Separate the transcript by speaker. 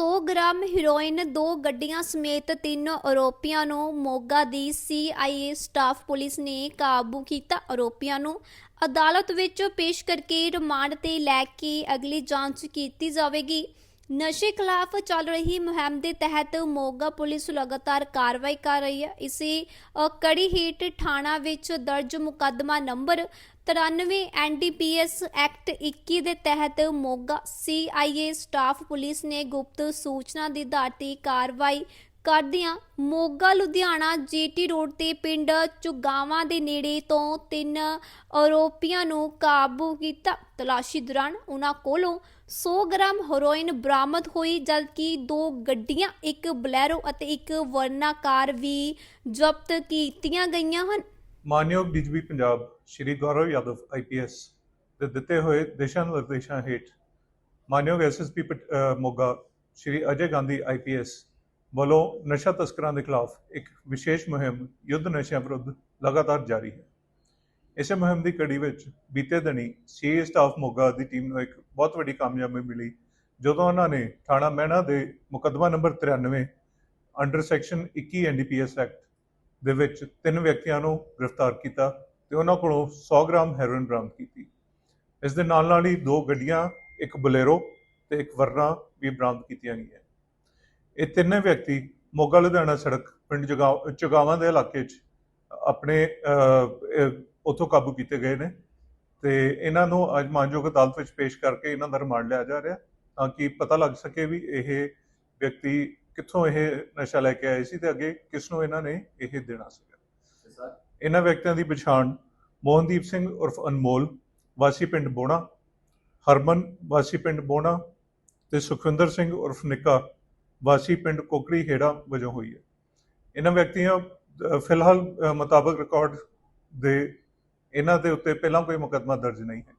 Speaker 1: 100 gram heroin ਦੋ ਗੱਡੀਆਂ ਸਮੇਤ ਤਿੰਨ ਆਰੋਪੀਆਂ ਨੂੰ ਮੋਗਾ ਦੀ ਸੀਆਈਏ ਸਟਾਫ ਪੁਲਿਸ ਨੇ ਕਾਬੂ ਕੀਤਾ। ਆਰੋਪੀਆਂ ਨੂੰ ਅਦਾਲਤ ਵਿੱਚ ਪੇਸ਼ ਕਰਕੇ ਰਿਮਾਂਡ ਤੇ ਲੈ ਕੇ ਅਗਲੀ ਜਾਂਚ ਕੀਤੀ ਜਾਵੇਗੀ। ਨਸ਼ੇ ਖਿਲਾਫ ਚੱਲ ਰਹੀ ਮੁਹਿੰਮ ਦੇ ਤਹਿਤ ਮੋਗਾ ਪੁਲਿਸ ਲਗਾਤਾਰ ਕਾਰਵਾਈ ਕਰ ਰਹੀ ਹੈ। ਇਸੇ ਕੜੀ ਹੀਟ ਥਾਣਾ ਵਿੱਚ ਦਰਜ ਮੁਕੱਦਮਾ ਨੰਬਰ 93 ਐਨਡੀਪੀਐਸ ਐਕਟ 21 ਦੇ ਤਹਿਤ ਮੋਗਾ ਸੀਆਈਏ ਸਟਾਫ ਪੁਲਿਸ ਨੇ ਗੁਪਤ ਸੂਚਨਾ ਦੀ ਆਧਾਰ ਤੇ ਕਾਰਵਾਈ ਕਰਦਿਆਂ ਮੋਗਾ ਲੁਧਿਆਣਾ ਜੀਟੀ ਰੋਡ ਤੇ ਪਿੰਡ ਚੁਗਾਵਾਂ ਦੇ ਨੇੜੇ ਤੋਂ ਤਿੰਨ ਆਰੋਪੀਆਂ ਨੂੰ ਕਾਬੂ ਕੀਤਾ। ਤਲਾਸ਼ੀ ਦੌਰਾਨ ਉਹਨਾਂ ਕੋਲੋਂ 100 ਗ੍ਰਾਮ ਹੈਰੋਇਨ ਬਰਾਮਦ ਹੋਈ, ਜਦਕਿ ਦੋ ਗੱਡੀਆਂ, ਇੱਕ ਬਲੈਰੋ ਅਤੇ ਇੱਕ ਵਰਨਾ ਕਾਰ ਵੀ ਜ਼ਬਤ ਕੀਤੀਆਂ ਗਈਆਂ ਹਨ।
Speaker 2: ਮਾਨਯੋਗ ਡੀਜੀਪੀ ਪੰਜਾਬ ਸ਼੍ਰੀ ਗੌਰਵ ਯਾਦਵ ਆਈਪੀਐਸ ਦੇ ਦਿੱਤੇ ਹੋਏ ਦਿਸ਼ਾ ਨਿਰਦੇਸ਼ਾਂ ਹੇਠ ਮਾਨਯੋਗ ਐਸਐਸਪੀ ਮੋਗਾ ਸ਼੍ਰੀ ਅਜੇ ਗਾਂਧੀ ਆਈਪੀਐਸ ਵੱਲੋਂ ਨਸ਼ਾ ਤਸਕਰਾਂ ਦੇ ਖਿਲਾਫ ਇੱਕ ਵਿਸ਼ੇਸ਼ ਮੁਹਿੰਮ, ਯੁੱਧ ਨਸ਼ਿਆਂ ਵਿਰੁੱਧ ਲਗਾਤਾਰ ਜਾਰੀ ਹੈ। ਇਸੇ ਮੁਹਿੰਮ ਦੀ ਕੜੀ ਵਿੱਚ ਬੀਤੇ ਦਿਨੀ ਸੀਏ ਸਟਾਫ ਮੋਗਾ ਦੀ ਟੀਮ ਨੂੰ ਇੱਕ ਬਹੁਤ ਵੱਡੀ ਕਾਮਯਾਬੀ ਮਿਲੀ, ਜਦੋਂ ਉਹਨਾਂ ਨੇ ਥਾਣਾ ਮਹਿਣਾ ਦੇ ਮੁਕੱਦਮਾ number 93 under section 21 NDPS act ਦੇ ਵਿੱਚ ਤਿੰਨ ਵਿਅਕਤੀਆਂ ਨੂੰ ਗ੍ਰਿਫਤਾਰ ਕੀਤਾ ਤੇ ਉਹਨਾਂ ਕੋਲੋਂ 100 ਗ੍ਰਾਮ ਹੈਰੋਇਨ ਬਰਾਮਦ ਕੀਤੀ। ਇਸ ਦੇ ਨਾਲ ਨਾਲ ਹੀ ਦੋ ਗੱਡੀਆਂ, ਇੱਕ ਬਲੇਰੋ ਤੇ ਇੱਕ ਵਰਨਾ ਵੀ ਬਰਾਮਦ ਕੀਤੀਆਂ ਗਈਆਂ। ਇਹ ਤਿੰਨੇ ਵਿਅਕਤੀ ਮੋਗਾ ਲੁਧਿਆਣਾ ਸੜਕ ਪਿੰਡ ਜਗਾ- ਚੁਗਾਵਾਂ ਦੇ ਇਲਾਕੇ 'ਚ ਆਪਣੇ ਉੱਥੋਂ ਕਾਬੂ ਕੀਤੇ ਗਏ ਨੇ ਤੇ ਇਹਨਾਂ ਨੂੰ ਅੱਜ ਮਾਨਯੋਗ ਅਦਾਲਤ ਵਿੱਚ ਪੇਸ਼ ਕਰਕੇ ਇਹਨਾਂ ਦਾ ਰਿਮਾਂਡ ਲਿਆ ਜਾ ਰਿਹਾ ਤਾਂ ਕਿ ਪਤਾ ਲੱਗ ਸਕੇ ਵੀ ਇਹ ਵਿਅਕਤੀ ਕਿੱਥੋਂ ਇਹ ਨਸ਼ਾ ਲੈ ਕੇ ਆਏ ਸੀ ਤੇ ਅੱਗੇ ਕਿਸ ਨੂੰ ਇਹਨਾਂ ਨੇ ਇਹ ਦੇਣਾ ਸੀਗਾ। ਇਹਨਾਂ ਵਿਅਕਤੀਆਂ ਦੀ ਪਛਾਣ ਮੋਹਨਦੀਪ ਸਿੰਘ ਉਰਫ ਅਨਮੋਲ ਵਾਸੀ ਪਿੰਡ ਬੋਣਾ ਹਰਮਨ ਵਾਸੀ ਪਿੰਡ ਬੋਣਾ ਤੇ ਸੁਖਵਿੰਦਰ ਸਿੰਘ ਉਰਫ ਨਿੱਕਾ ਵਾਸੀ ਪਿੰਡ ਕੋਕੜੀ ਹੇੜਾ ਵਜੋਂ ਹੋਈ ਹੈ। ਇਹਨਾਂ ਵਿਅਕਤੀਆਂ ਫਿਲਹਾਲ ਮੁਤਾਬਕ ਰਿਕਾਰਡ ਦੇ ਇਹਨਾਂ ਦੇ ਉੱਤੇ ਪਹਿਲਾਂ ਕੋਈ ਮੁਕੱਦਮਾ ਦਰਜ ਨਹੀਂ ਹੈ।